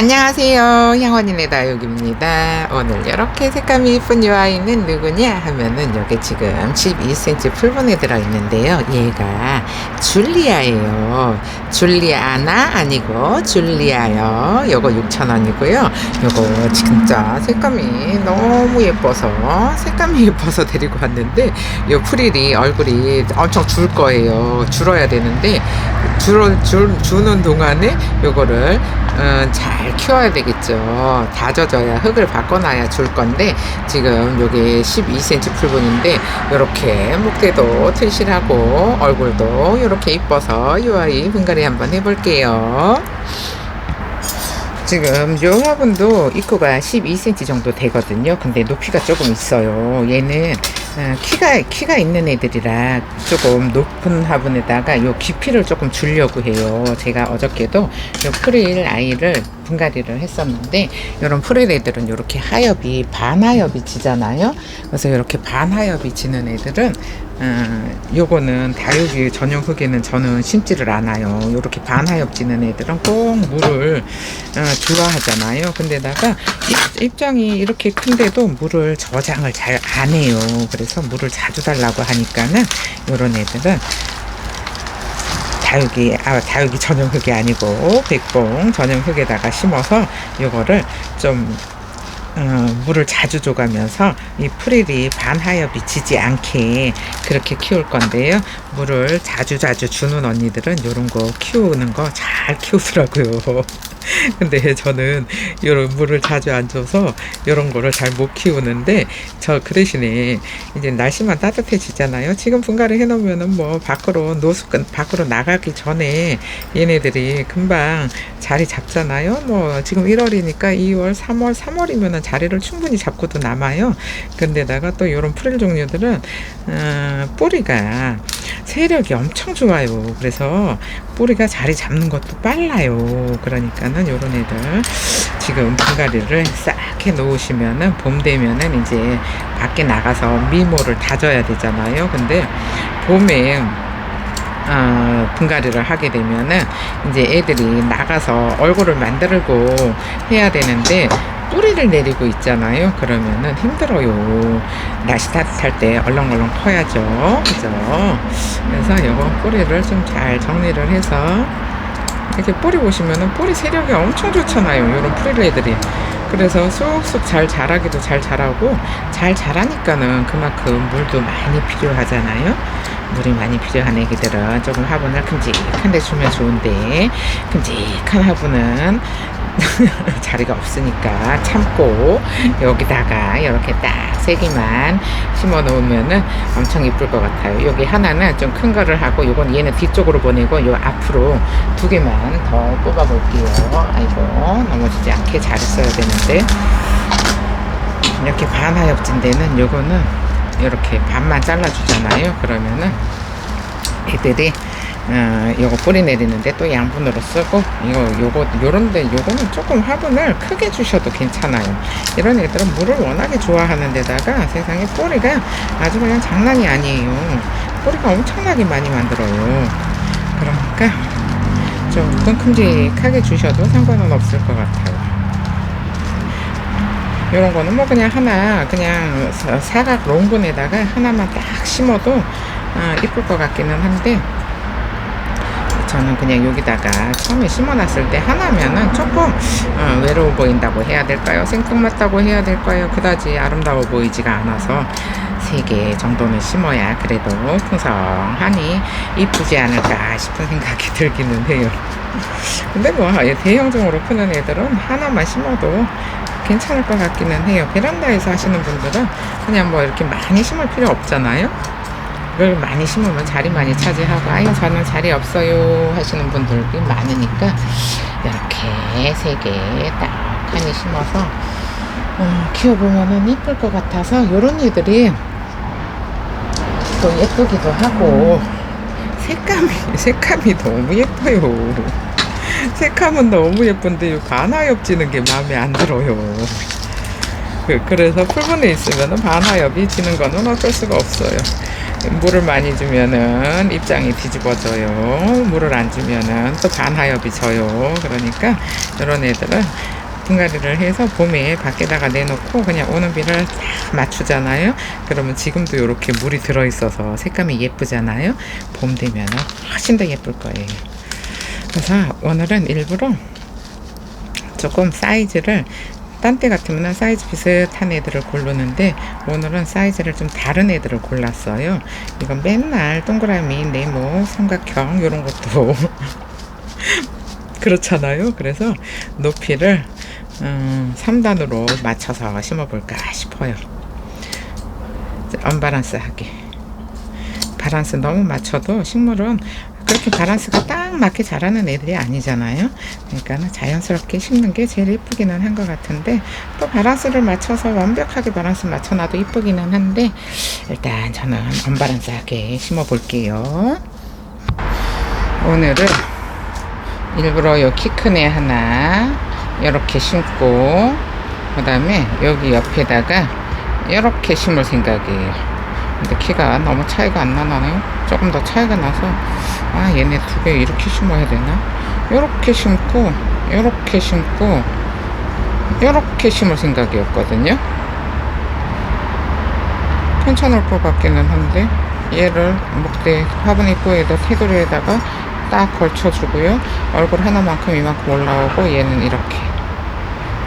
안녕하세요. 향원이네 다육입니다. 오늘 이렇게 색감이 이쁜 이 아이는 누구냐 하면은 여기 지금 12cm 풀분에 들어있는데요. 얘가 줄리아예요. 줄리아나 아니고 줄리아요. 요거 6,000원이고요. 요거 진짜 색감이 너무 예뻐서 색감이 예뻐서 데리고 왔는데 요 프릴이 얼굴이 엄청 줄 거예요. 줄어야 되는데 줄어, 줄, 주는 동안에 요거를 어, 잘 키워야 되겠죠. 다져져야 흙을 바꿔놔야 줄 건데 지금 요게 12cm 풀분인데 요렇게 목대도 튼실하고 얼굴도 요렇게 이뻐서 요 아이 분갈이 한번 해볼게요. 지금 요 화분도 입구가 12cm 정도 되거든요. 근데 높이가 조금 있어요. 얘는 어, 키가 키가 있는 애들이라 조금 높은 화분에다가 요 깊이를 조금 주려고 해요. 제가 어저께도 요 프릴 아이를 분갈이를 했었는데 이런 프릴 애들은 이렇게 하엽이 반하엽이 지잖아요. 그래서 이렇게 반하엽이 지는 애들은 어, 요거는 다육이 전용 흙에는 저는 심지를 않아요. 이렇게 반하엽 지는 애들은 꼭 물을 어, 좋아하잖아요. 근데다가 입, 입장이 이렇게 큰데도 물을 저장을 잘 안 해요. 그래서 물을 자주 달라고 하니까는 이런 애들은 다육이 아 다육이 전용 흙이 아니고 백봉 전용 흙에다가 심어서 요거를 좀 어, 물을 자주 줘가면서 이 프릴이 반하엽이 지지 않게 그렇게 키울 건데요. 물을 자주 자주 주는 언니들은 이런 거 키우는 거 잘 키우더라고요. 근데 저는 이런 물을 자주 안 줘서 이런 거를 잘 못 키우는데 저 그 대신에 이제 날씨만 따뜻해지잖아요. 지금 분갈이 해놓으면은 뭐 밖으로 노수 밖으로 나가기 전에 얘네들이 금방 자리 잡잖아요. 뭐 지금 1월이니까 2월, 3월, 3월이면은 자리를 충분히 잡고도 남아요. 근데다가 또 이런 프릴 종류들은 어, 뿌리가 세력이 엄청 좋아요. 그래서 뿌리가 자리 잡는 것도 빨라요. 그러니까는 요런 애들 지금 분갈이를 싹 해 놓으시면은 봄 되면은 이제 밖에 나가서 미모를 다져야 되잖아요. 근데 봄에 어, 분갈이를 하게 되면은 이제 애들이 나가서 얼굴을 만들고 해야 되는데 뿌리를 내리고 있잖아요. 그러면은 힘들어요. 날씨 따뜻할 때 얼렁얼렁 커야죠. 그죠? 그래서 요거 뿌리를 좀 잘 정리를 해서 이렇게 뿌리 보시면은 뿌리 세력이 엄청 좋잖아요. 요런 프릴 애들이. 그래서 쑥쑥 잘 자라기도 잘 자라고 잘 자라니까는 그만큼 물도 많이 필요하잖아요. 물이 많이 필요한 애기들은 조금 화분을 큼직한 데 주면 좋은데 큼직한 화분은 자리가 없으니까 참고 여기다가 이렇게 딱 세 개만 심어 놓으면은 엄청 이쁠 것 같아요. 여기 하나는 좀 큰 거를 하고 요건 얘는 뒤쪽으로 보내고 요 앞으로 두 개만 더 뽑아 볼게요. 아이고 넘어지지 않게 잘 써야 되는데 이렇게 반하엽진 데는 요거는 이렇게 반만 잘라 주잖아요. 그러면은 애들이 어, 요거 뿌리 내리는데 또 양분으로 쓰고 이거 요거 요런데 요거는 조금 화분을 크게 주셔도 괜찮아요. 이런 애들은 물을 워낙에 좋아하는 데다가 세상에 뿌리가 아주 그냥 장난이 아니에요. 뿌리가 엄청나게 많이 만들어요. 그러니까 조금 큼직하게 주셔도 상관은 없을 것 같아요. 이런 거는 뭐 그냥 하나 그냥 사- 사각 롱분에다가 하나만 딱 심어도 아, 이쁠 것 같기는 한데 저는 그냥 여기다가 처음에 심어놨을 때 하나면은 조금 어, 외로워 보인다고 해야 될까요? 생뚱맞다고 해야 될까요? 그다지 아름다워 보이지가 않아서 세 개 정도는 심어야 그래도 풍성하니 이쁘지 않을까 싶은 생각이 들기는 해요. 근데 뭐 대형종으로 크는 애들은 하나만 심어도 괜찮을 것 같기는 해요. 베란다에서 하시는 분들은 그냥 뭐 이렇게 많이 심을 필요 없잖아요. 그걸 많이 심으면 자리 많이 차지하고 아유 저는 자리 없어요 하시는 분들이 많으니까 이렇게 세 개 딱하니 심어서 어, 키워보면은 이쁠 것 같아서 요런 애들이 또 예쁘기도 하고 색감이 색감이 너무 예뻐요. 색감은 너무 예쁜데 이 반하엽 지는 게 마음에 안 들어요. 그, 그래서 풀분에 있으면 반하엽이 지는 거는 어쩔 수가 없어요 물을 많이 주면은 입장이 뒤집어져요. 물을 안 주면은 또 반하엽이 져요. 그러니까 이런 애들은 분갈이를 해서 봄에 밖에다가 내놓고 그냥 오는 비를 다 맞추잖아요. 그러면 지금도 이렇게 물이 들어있어서 색감이 예쁘잖아요. 봄 되면 훨씬 더 예쁠 거예요. 그래서 오늘은 일부러 조금 사이즈를 딴 때 같으면 사이즈 비슷한 애들을 고르는데 오늘은 사이즈를 좀 다른 애들을 골랐어요. 이건 맨날 동그라미, 네모, 삼각형 이런 것도 그렇잖아요. 그래서 높이를 음, 3단으로 맞춰서 심어볼까 싶어요. 언바란스하게. 바란스 너무 맞춰도 식물은 그렇게 바란스가 딱 맞게 자라는 애들이 아니잖아요. 그러니까 자연스럽게 심는 게 제일 이쁘기는 한 것 같은데 또 바란스를 맞춰서 완벽하게 바란스 맞춰놔도 이쁘기는 한데 일단 저는 언바란스하게 심어 볼게요. 오늘은 일부러 요 키 큰 애 하나 이렇게 심고 그 다음에 여기 옆에다가 이렇게 심을 생각이에요. 근데 키가 너무 차이가 안 나나요? 조금 더 차이가 나서 아 얘네 두 개 이렇게 심어야 되나? 이렇게 심고 이렇게 심고 이렇게 심을 생각이었거든요. 괜찮을 것 같기는 한데 얘를 목대 화분 입구에다 테두리에다가 딱 걸쳐주고요. 얼굴 하나만큼 이만큼 올라오고 얘는 이렇게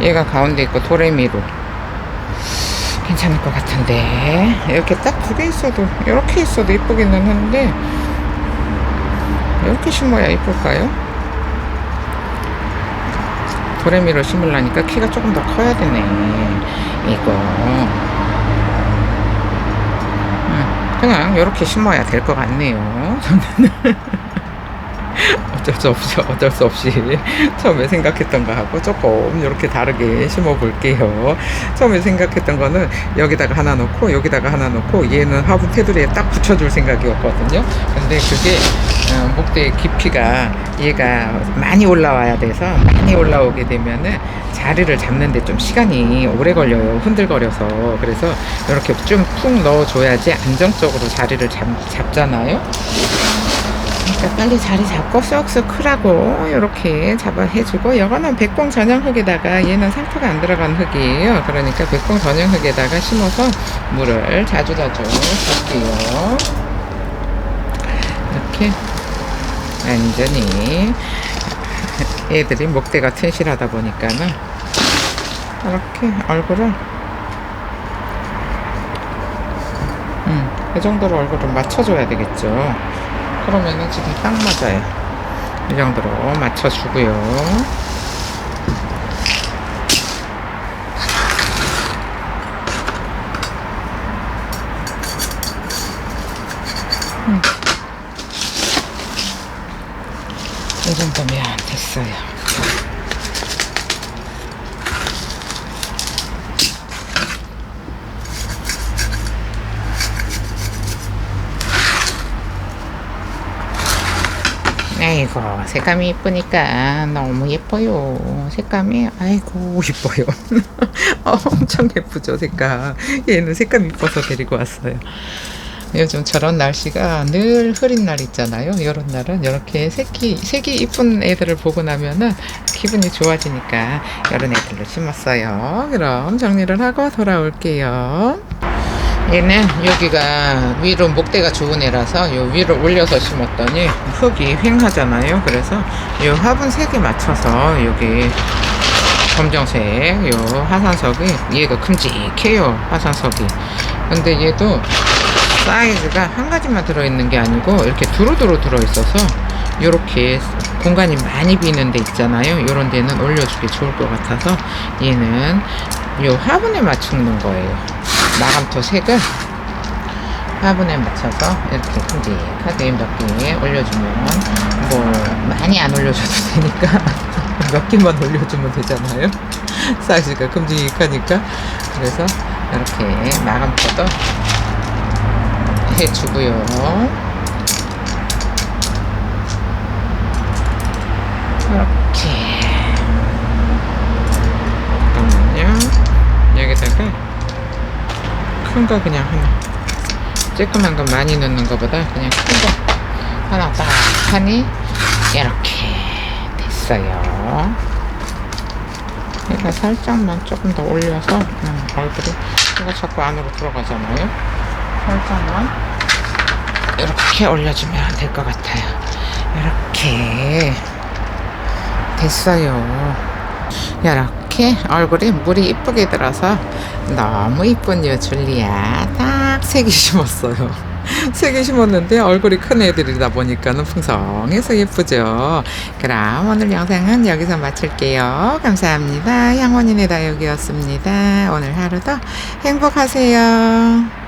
얘가 가운데 있고 도레미로 괜찮을 것 같은데. 이렇게 딱 두 개 있어도 이렇게 있어도 이쁘기는 한데 이렇게 심어야 이쁠까요? 도레미로 심으려니까 키가 조금 더 커야 되네 이거. 음, 그냥 이렇게 심어야 될 것 같네요 저는 어쩔 수 없이 어쩔 수 없이 처음에 생각했던 거 하고 조금 이렇게 다르게 심어 볼게요. 처음에 생각했던 거는 여기다가 하나 놓고 여기다가 하나 놓고 얘는 화분 테두리에 딱 붙여줄 생각이었거든요. 근데 그게 어, 목대 깊이가 얘가 많이 올라와야 돼서 많이 올라오게 되면은 자리를 잡는데 좀 시간이 오래 걸려요. 흔들거려서 그래서 이렇게 좀 푹 넣어줘야지 안정적으로 자리를 잡, 잡잖아요. 그러니까 빨리 자리 잡고 쏙쏙 크라고 이렇게 잡아 해주고 이거는 백봉 전용 흙에다가 얘는 상토가 안 들어간 흙이에요. 그러니까 백봉 전용 흙에다가 심어서 물을 자주 자주 줄게요. 이렇게 완전히 애들이 목대가 튼실하다 보니까는 이렇게 얼굴을 음, 이 정도로 얼굴을 맞춰줘야 되겠죠 그러면은 지금 딱 맞아요. 이 정도로 맞춰주고요. 음. 이 정도면 됐어요. 아이고 색감이 이쁘니까 너무 예뻐요. 색감이 아이고 이뻐요. 엄청 예쁘죠 색감. 얘는 색감 이뻐서 데리고 왔어요. 요즘 저런 날씨가 늘 흐린 날 있잖아요. 이런 날은 이렇게 색이 색이 이쁜 애들을 보고 나면은 기분이 좋아지니까 이런 애들로 심었어요. 그럼 정리를 하고 돌아올게요 얘는 여기가 위로 목대가 좋은 애라서 요 위로 올려서 심었더니 흙이 휑하잖아요. 그래서 요 화분 색에 맞춰서 여기 검정색 요 화산석이 얘가 큼직해요. 화산석이. 근데 얘도 사이즈가 한 가지만 들어있는 게 아니고 이렇게 두루두루 들어있어서 이렇게 공간이 많이 비는 데 있잖아요. 이런 데는 올려주기 좋을 것 같아서 얘는 요 화분에 맞추는 거예요. 마감토 색을 화분에 맞춰서 이렇게 큼직하게 몇 개 올려주면 뭐 많이 안 올려줘도 되니까 몇 개만 올려주면 되잖아요. 사이즈가 큼직하니까. 그래서 이렇게 마감토도 해주고요. 이렇게. 잠깐만요. 여기다가 큰 거 그냥 하나 쬐끄만 건 많이 넣는 것보다 그냥 큰 거 하나 딱 하니 이렇게 됐어요. 이거 살짝만 조금 더 올려서 음, 얼굴이 이거 자꾸 안으로 들어가잖아요. 살짝만 이렇게 올려주면 될 것 같아요. 이렇게 됐어요. 이렇게 얼굴에 물이 이쁘게 들어서 너무 이쁜요 줄리아 딱 세 개 심었어요. 세 개 심었는데 얼굴이 큰 애들이다 보니까는 풍성해서 예쁘죠. 그럼 오늘 영상은 여기서 마칠게요. 감사합니다. 향원인의 다육이었습니다. 오늘 하루도 행복하세요